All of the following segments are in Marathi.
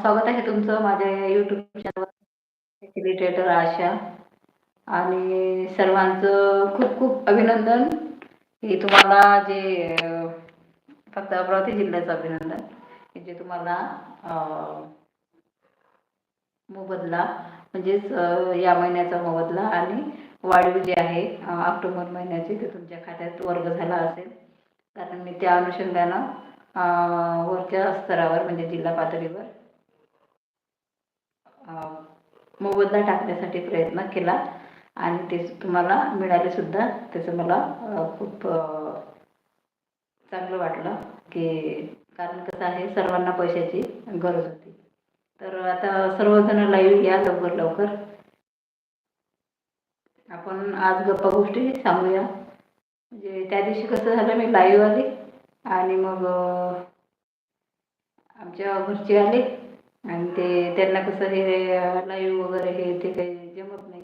स्वागत आहे तुमचं माझ्या यूट्यूब चॅनल फॅसिलिटेटर आशा. आणि सर्वांचं खूप खूप अभिनंदन. की तुम्हाला जे फक्त अमरावती जिल्ह्याचं अभिनंदन. की जे तुम्हाला मोबदला म्हणजेच या महिन्याचा मोबदला आणि वाढीव जे आहे ऑक्टोबर महिन्याचे ते तुमच्या खात्यात वर्ग झाला असेल. कारण मी त्या अनुषंगानं वरच्या स्तरावर म्हणजे जिल्हा पातळीवर मोबदला टाकण्यासाठी प्रयत्न केला. आणि ते तुम्हाला मिळाले सुद्धा. त्याचं मला खूप चांगलं वाटलं की कारण कसं आहे सर्वांना पैशाची गरज होती. तर आता सर्वजण लाईव्ह या लवकर लवकर. आपण आज गप्पा गोष्टी सांगूया. म्हणजे त्या दिवशी कसं झालं मी लाईव्ह आले. आणि मग आमच्या घरचे आले. आणि ते त्यांना कसं हे लाईव्ह वगैरे हे ते काही जमत नाही.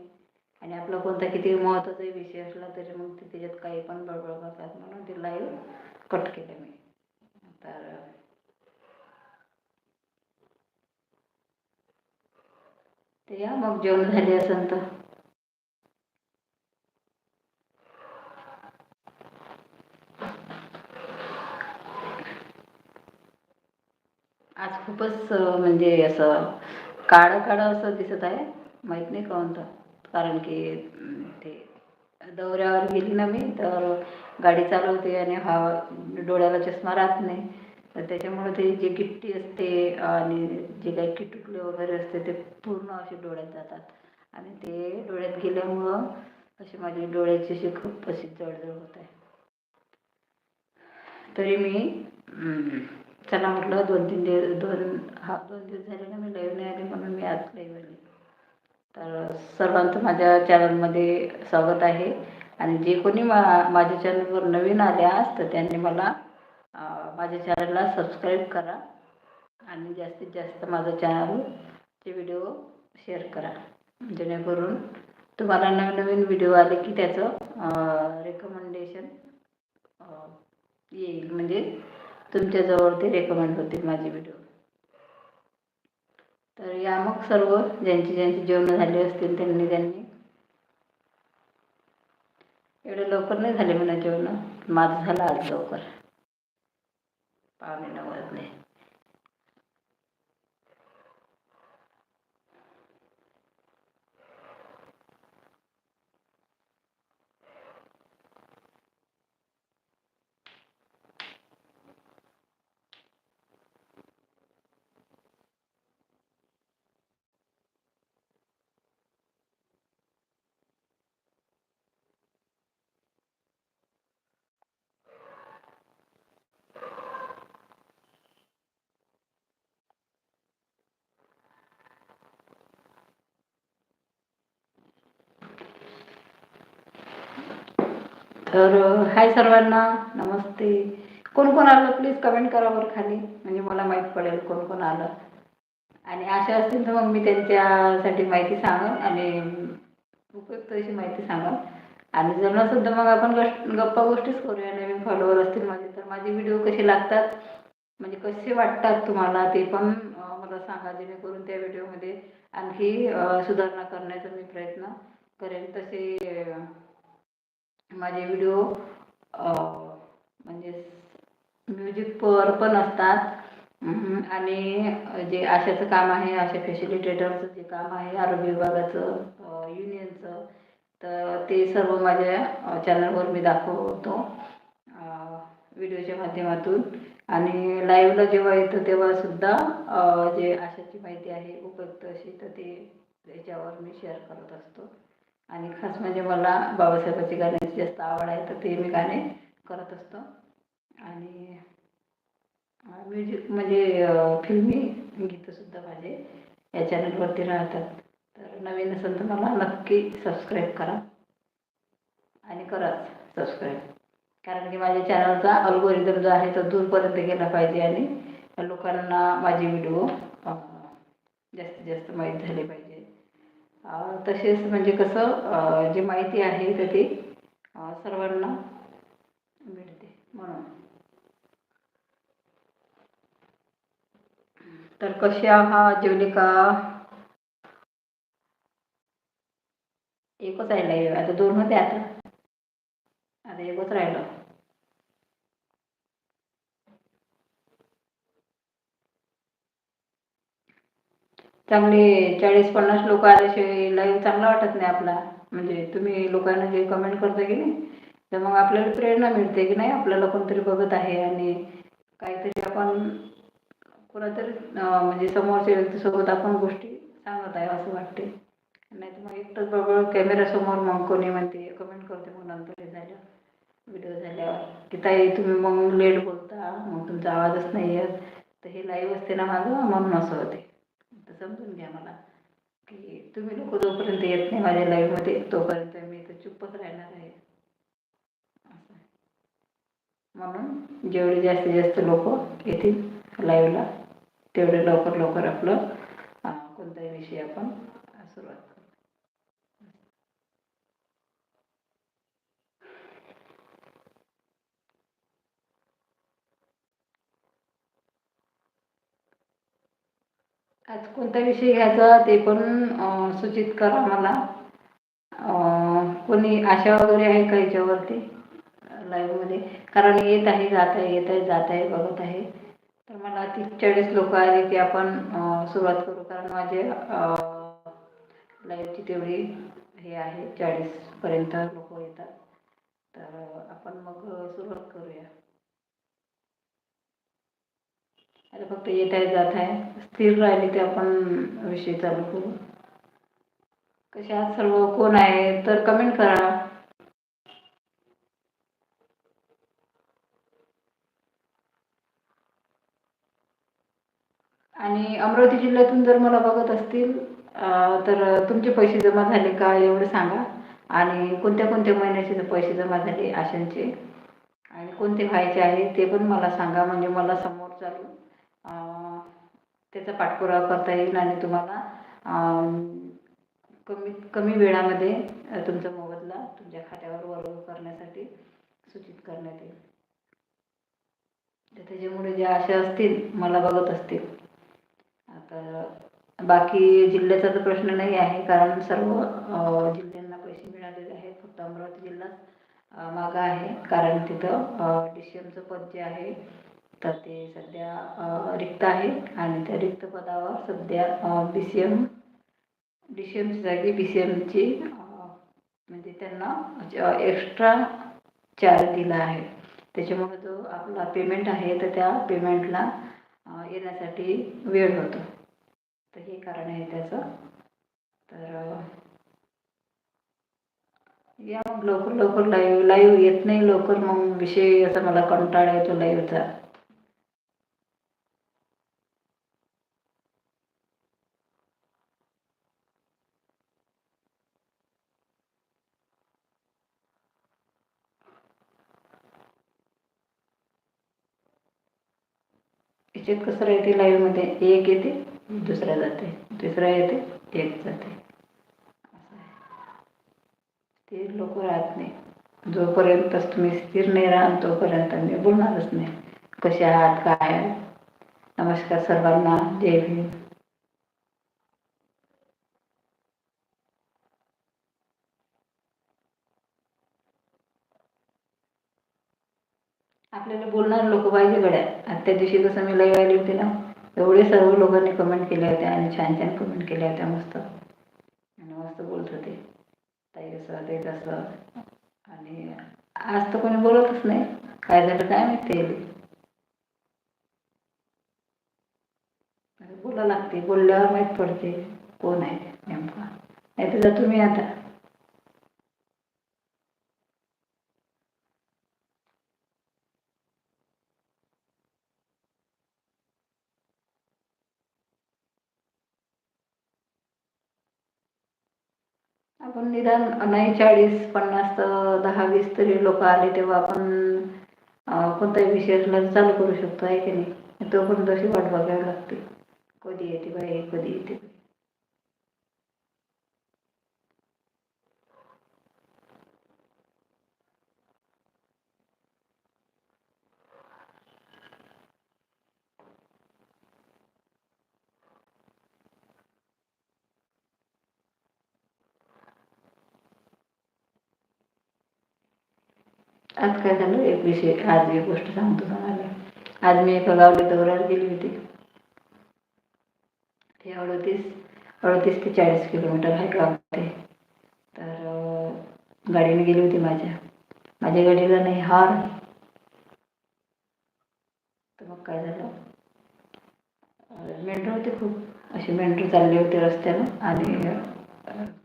आणि आपला कोणता किती महत्त्वाचा विषय असला तरी मग ते त्याच्यात काही पण बडबड करतात म्हणून ते लाईव्ह कट केलं मी. तर ते या मग जेवण झाले असेल तर आज खूपच अं, म्हणजे असं काळं काळं असं दिसत आहे. माहीत नाही कोणतं कारण की ते दौऱ्यावर गेली ना मी तर गाडी चालवते आणि हा डोळ्याला चष्मा राहत नाही. तर त्याच्यामुळे ते जे गिट्टी असते आणि जे काही किटुकले वगैरे असते ते पूर्ण असे डोळ्यात जातात. आणि ते डोळ्यात गेल्यामुळं अशी माझे डोळ्याची अशी खूप अशी जळजळ होत आहे. तरी मी चला म्हटलं दोन तीन दिवस दोन हा दोन दिवस झाले ना मी लाईव्ह नाही आले म्हणून मी आज लाईव्ह आले. तर सर्वांचं माझ्या चॅनलमध्ये स्वागत आहे. आणि जे कोणी मा माझ्या चॅनलवर नवीन आले तर त्यांनी मला माझ्या चॅनलला सबस्क्राईब करा. आणि जास्तीत जास्त माझं चॅनलचे व्हिडिओ शेअर करा. जेणेकरून तुम्हाला नवीन नवीन व्हिडिओ आले की त्याचं रेकमेंडेशन येईल. म्हणजे तुमच्याजवळ ते रेकमेंड होतील माझे व्हिडिओ तर या मग सर्व ज्यांची ज्यांची जेवणं झाली असतील त्यांनी त्यांनी. एवढं लवकर नाही झाले म्हणा जेवणं. माझं झालं आज लवकर. पावणे नऊ तर हाय सर्वांना. नमस्ते. कोण कोण आलं? प्लीज कमेंट करा वर खाली. म्हणजे मला माहीत पडेल कोण कोण आलं. आणि अशा असतील तर मग मी त्यांच्यासाठी माहिती सांगेन आणि उपयुक्त अशी माहिती सांगेन. आणि जर मग आपण गश गप्पा गोष्टीच करूया नवीन फॉलोअर असतील माझे तर माझे व्हिडिओ कसे लागतात? म्हणजे कसे वाटतात तुम्हाला? ते पण मला सांगा जेणेकरून त्या व्हिडिओमध्ये आणखी सुधारणा करण्याचा मी प्रयत्न करेन. तसे माझे व्हिडिओ म्हणजे म्युझिक पर पण असतात. आणि जे आशाचं काम आहे आशा फॅसिलिटेटरचं जे काम आहे आरोग्य विभागाचं युनियनचं तर ते सर्व माझ्या चॅनलवर मी दाखवतो व्हिडिओच्या माध्यमातून. आणि लाईव्हला जेव्हा येतं तेव्हासुद्धा जे आशाची माहिती आहे उपयुक्त अशी तर ते त्याच्यावर मी शेअर करत असतो. आणि खास म्हणजे मला बाबासाहेबाची गाण्याची जास्त आवड आहे तर ते मी गाणे करत असतो. आणि म्युझिक म्हणजे फिल्मी गीतंसुद्धा माझे या चॅनलवरती राहतात. तर नवीन असेल तर मला नक्की सबस्क्राईब करा. आणि कराच सबस्क्राईब. कारण की माझ्या चॅनलचा अल्गोरिदम जो आहे तो दूरपर्यंत गेला पाहिजे आणि लोकांना माझे व्हिडिओ जास्तीत जास्त माहीत झाले पाहिजे. तसेच म्हणजे कसं जी माहिती आहे तर ती सर्वांना मिळते म्हणून. तर कशी हा जीवनिका का एकच राहिला आता दोन होते आता. आता एकच राहिलं. चांगले चाळीस पन्नास लोक आल्याशिवाय लाईव्ह चांगला वाटत नाही आपला. म्हणजे तुम्ही लोकांना जे कमेंट करता की नाही तर मग आपल्याला प्रेरणा मिळते की नाही आपल्याला कोणतरी बघत आहे आणि काहीतरी आपण कोणातरी म्हणजे समोरच्या व्यक्तीसोबत आपण गोष्टी सांगत आहे असं वाटते. नाही तर मग एकटंच बरोबर कॅमेरासमोर मग कोणी म्हणते कमेंट करते मग नंतर हे झालं व्हिडिओ झाल्यावर. की ताई तुम्ही मग लेट बोलता मग तुमचा आवाजच नाही येत. तर हे लाईव्ह असते ना माझं म्हणून असं होते. समजून घ्या मला की तुम्ही लोक जोपर्यंत येत नाही माझ्या लाईव्हमध्ये तोपर्यंत मी तर चुप्पच राहणार आहे. असं म्हणून जेवढे जास्तीत जास्त लोक येतील लाईव्हला तेवढे लवकर लवकर आपलं कोणताही विषय आपण सुरुवात करू आज कोणता विषय घ्यायचा ते पण सूचित करा मला. कोणी आशा वगैरे आहे का याच्यावरती? लाईव्हमध्ये कारण येत आहे जात आहे येत आहे जात आहे बघत आहे. तर मला तीस चाळीस लोक आले की आपण सुरुवात करू. कारण माझे लाईव्हची तेवढी हे आहे. चाळीसपर्यंत लोक येतात. तर आपण मग सुरुवात करूया. आता फक्त येत आहे जात आहे स्थिर राहिली ते आपण विषय चालू करू. कशा सर्व कोण आहे तर कमेंट करा. आणि अमरावती जिल्ह्यातून जर मला बघत असतील तर तुमचे पैसे जमा झाले का एवढं सांगा. आणि कोणत्या कोणत्या महिन्याचे पैसे जमा झाले आशांचे आणि कोणते व्हायचे आहे ते पण मला सांगा. म्हणजे मला समोर चालू. त्याचा पाठपुरावा करता येईल आणि तुम्हाला कमीत कमी वेळामध्ये तुमचा मोबदला तुमच्या खात्यावर वर्ग करण्यासाठी सूचित करण्यात येईल. तर त्याच्यामुळे ज्या आशा असतील मला बघत असतील. आता बाकी जिल्ह्याचा तर प्रश्न नाही आहे कारण सर्व जिल्ह्यांना पैसे मिळालेले आहेत. फक्त अमरावती जिल्हा मागं आहे. कारण तिथं डी सी एमचं पद जे आहे तर ते सध्या रिक्त आहे आणि त्या रिक्त पदावर सध्या B C M D C एमची जागी बी सी एमची म्हणजे त्यांना एक्स्ट्रा चार्ज दिला आहे. त्याच्यामुळे जो आपला पेमेंट आहे तर त्या पेमेंटला येण्यासाठी वेळ होतो. तर हे कारण आहे त्याचं. तर या मग लवकर लवकर लाईव्ह लाईव्ह येत नाही लवकर मग विषय असा मला कंटाळा येतो लाईव्हचा याच्यात कसं राहते लाईव्हमध्ये एक येते दुसरा जाते. तिसरा येते एक जाते. असं आहे लोक राहत नाही. जोपर्यंत तुम्ही स्थिर नाही राहाल तोपर्यंत मी बोलणारच नाही. कसे आहात काय नमस्कार सर्वांना. जय भीम. आपल्याला बोलणार लोक पाहिजे गड्या. त्या दिवशी कसं मी लाईव्ह आली होती ना एवढे सर्व लोकांनी कमेंट केल्या होत्या आणि छान छान कमेंट केल्या होत्या मस्त. आणि मस्त बोलत होते. ताई असं ते तसं. आणि आज तर कोणी बोलतच नाही. काय झालं काय माहिती बोला लागते. बोलल्यावर माहीत पडते कोण आहे नेमका. नाही तर तुम्ही आता. आपण निदान नाही चाळीस पन्नास दहा वीस तरी लोक आले तेव्हा आपण कोणताही विषयाला चालू करू शकतो आहे की नाही? तो पण तशी वाट बघावी लागते. कधी येते बाई कधी येते आज काय झालं? एक विषय आज एक गोष्ट सांगतो तुम्हाला. आज मी एका गावला दौऱ्याला गेली होती. ते अडतीस अडतीस ते चाळीस किलोमीटर आहे गाव ते. तर गाडीने गेली होती माझ्या. माझ्या गाडीला नाही हार. तर मग काय झालं? मेंढर होते खूप. असे मेंढर चालले होते रस्त्यानं. आणि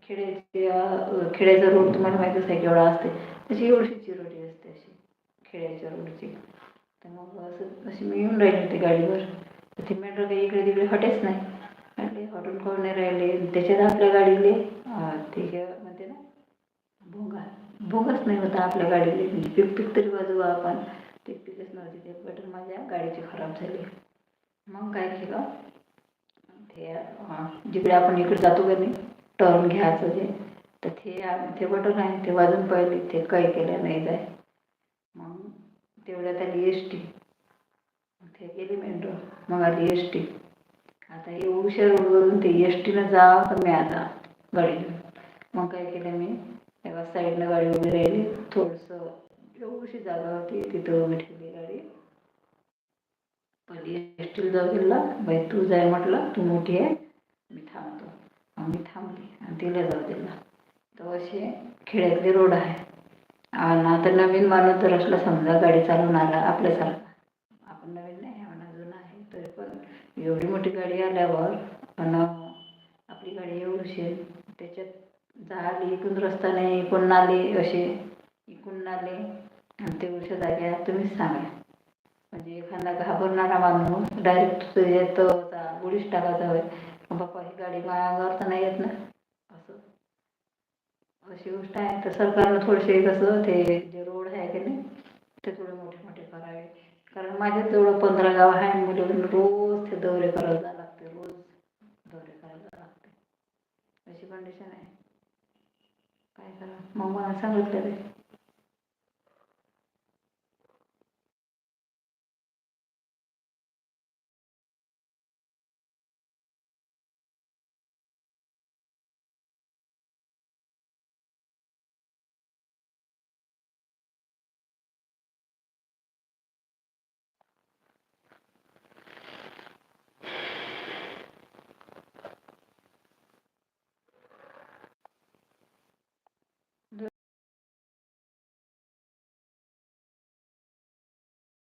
खेड्याच्या खेड्याचा रोड तुम्हाला माहीतच आहे केवढा असते. तशी एवढीशी चिरोटी खेड्याच्या रोडची तर मग असं अशी मी येऊन राहिली होती गाडीवर. तर ते मेट्रो काही इकडे तिकडे हटेच नाही. आणि हॉटेल कोण नाही राहिले. त्याच्यात आपल्या गाडीले त्याच्यामध्ये म्हणते ना भोंगा. भोंगाच नाही होता आपल्या गाडीले. म्हणजे पिक पिक तरी वाजवू आपण. ते पिकच नव्हती. ते बटन माझ्या गाडीची खराब झाली. मग काय केलं? ते जिकडे आपण इकडे जातो का नाही टर्न घ्यायचं जे. तर ते ते बटन आहे ते वाजून पहिले ते काही केलं नाही जाय. तेवढ्यात आली एस टी ते गेली मेट्रो मग आली एस टी आता एवढ्या रोडवरून ते एस टीनं जा का मी आता गाडी मग काय केलं मी? तेव्हा साईडनं गाडी उभी राहिली. थोडंसं एवढीशी जागा होती तिथं उभी ठेवली गाडी. पहिली एस टीला जाऊ गेला बाई तू जाय म्हटलं तू मोठी आहे. मी थांबतो. मग मी थांबली आणि तिला जाऊ दिला. तर असे खेड्यातले रोड आहे. आणि आता नवीन माणूस जर असला समजा गाडी चालवून आला आपल्यासारखा आपण नवीन नाही आहे म्हणा जुना आहे तरी पण एवढी मोठी गाडी आल्यावर पण आपली गाडी एवढीशी आहे. त्याच्यात झाली इकडून रस्ता नाही इकडून नाले असे इकडून नाले आणि तेवढ्या जाग्या तुम्हीच सांगा म्हणजे एखादा घाबरणारा माणूस डायरेक्ट येत उडीच टाकायचा होय बाप्पा ही गाडी माझ्यावर तर नाही येत ना अशी गोष्ट आहे. तर सरकारनं थोडेसे कसं ते जे रोड आहे की नाही ते थोडे मोठे मोठे करावे. कारण माझ्या जवळ पंधरा गाव आहे मुलं रोज ते दौरे करायला जावं लागते रोज दौरे करायला जावं लागते. अशी कंडिशन आहे. काय करा मग मला सांगितलं ते.